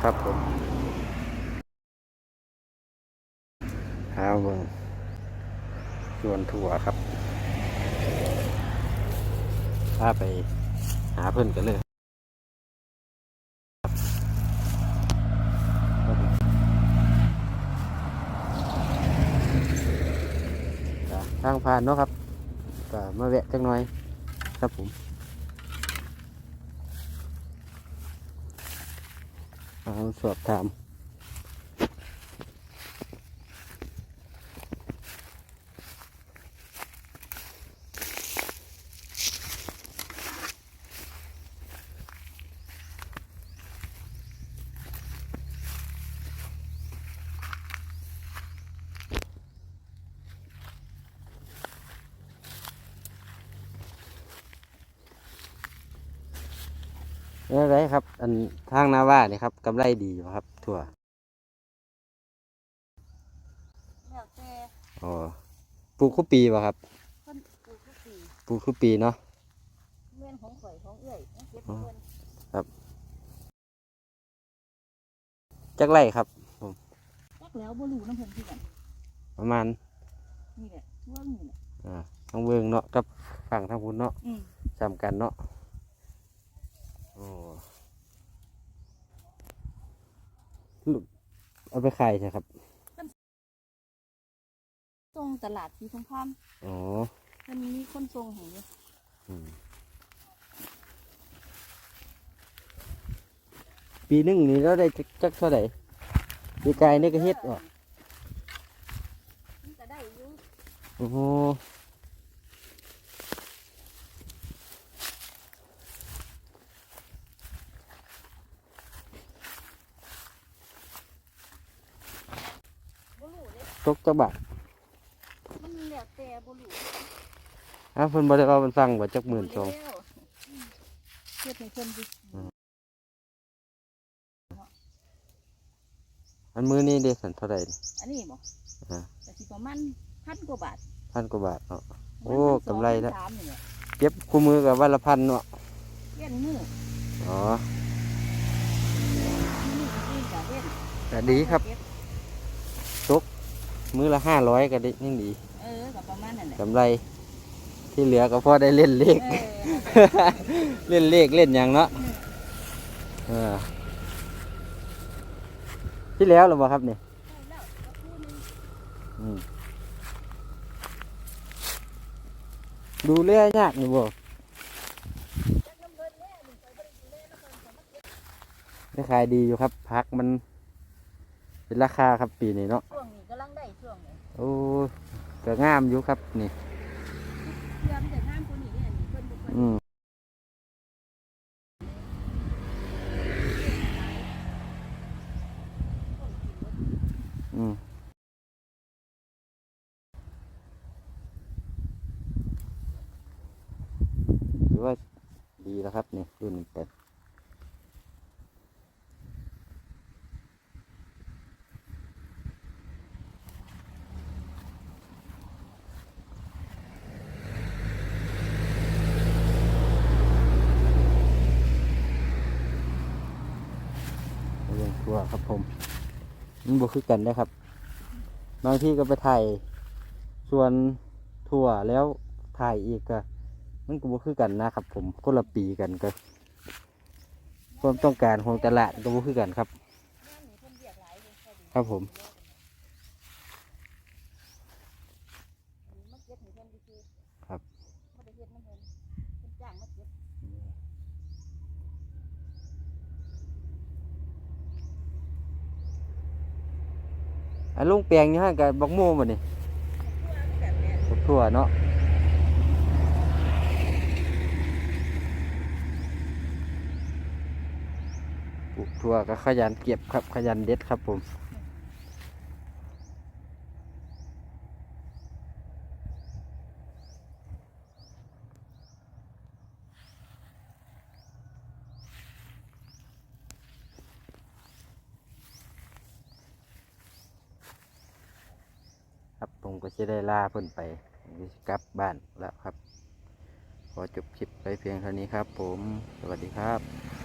ครับผมหาเบิ่งส่วนถั่วครับพาไปหาเพื่อนกันเลยครับก็ทางผ่านเนาะครับก็มาแวะจังหน่อยครับผม เอาสอบถาม อะไรครับ อันทางนาว่านี่ครับกำไรดีอยู่ครับ ถั่วแล้วแต่อ๋อปลูกคุปีป่ะครับเพิ่นปลูกทุกปีปลูกคุปีเนาะ เงินของข่อยของเอื้อยเอาเก็บอ๋อเพิ่นจักไรครับจักแล้วบ่รู้น้ำเพิ่นคือกันประมาณนี่แหละเรื่องนี่แหละอ่าทางเบืองเนาะกับฝั่งทางพุ้นเนาะอืม จำกันเนาะโอ้ลูก เอาไปขายใช่ครับส่งตลาดสีสงครามอ๋อ มันมีคนส่งให้อยู่อืมปีหนึ่งนี่เราได้จักจักเท่าไหร่ปีกายนี่ก็เฮ็ดอะมันก็ได้อยู่โอ้โห บ่รู้เด้ ตกจักบาทมันแล้วแต่บ่รู้อะเพิ่นบ่ได้เอามันฟังว่าจักหมื่นสองแล้วอืมเฮ็ดให้เพิ่นดิอันมือนี้ได้สันเท่าไหร่นี่อันนี้บ่อ่าก็สิประมาณพันกว่าบาทพันกว่าบาทเนาะ โอ้ประมาณกำไรแล้วพันสองพันสามนี่แหละเก็บคู่มือกับวันละพันเนาะเว้นมืออ๋อ มืออื่นก็เว้นแต่ดีครับ เก็ มือละห้าร้อยก็ได้ยิ่งดีเออก็ประมาณนั้นแหละกำไร ที่เหลือก็พอได้เล่นเลขเออเล่นเลขเล่นอย่างเนาะเออที่แล้วหรือเปล่าครับเนี่ยแล้วก็คู่หนึงอืมดูแลยากนี่บ่ได้ขายดีอยู่ครับพักมัน เป็นราคาครับปีนี้เนาะ ช่วงนี้กำลังได้ช่วงนี้โอ้ก็งามอยู่ครับนี่เตรียมแต่น้ำตัวนี้เนี่ยนี่เพิ่นบ่ค่อยอืมอืมถือว่าดีแล้วครับนี่รุ่นนี้เป็นเรื่องทั่ว ครับผมมันบ่คือกันนะครับ บางที่ก็ไปถ่ายส่วนทั่วแล้วถ่ายอีกก็มันก็บ่คือกันนะครับ ผมคนละปีกันก็ความต้องการของตลาดก็บ่คือกันครับ ครับผม มาเก็บให้เพิ่นซื่อๆ ครับ บ่ได้เฮ็ดน้ำเพิ่นเพิ่นจ้างมาเก็บ อันลุงแปลงนี่ฮะกับบักโม่มดนี่ทั่วคือกันแหละทั่วเนาะปลูกทั่วก็ขยันเก็บครับขยันเด็ดครับผม ผมก็จะได้ลาเพิ่นไปกลับบ้านแล้วครับ ขอจบคลิปไปเพียงเท่านี้ครับ ผม สวัสดีครับ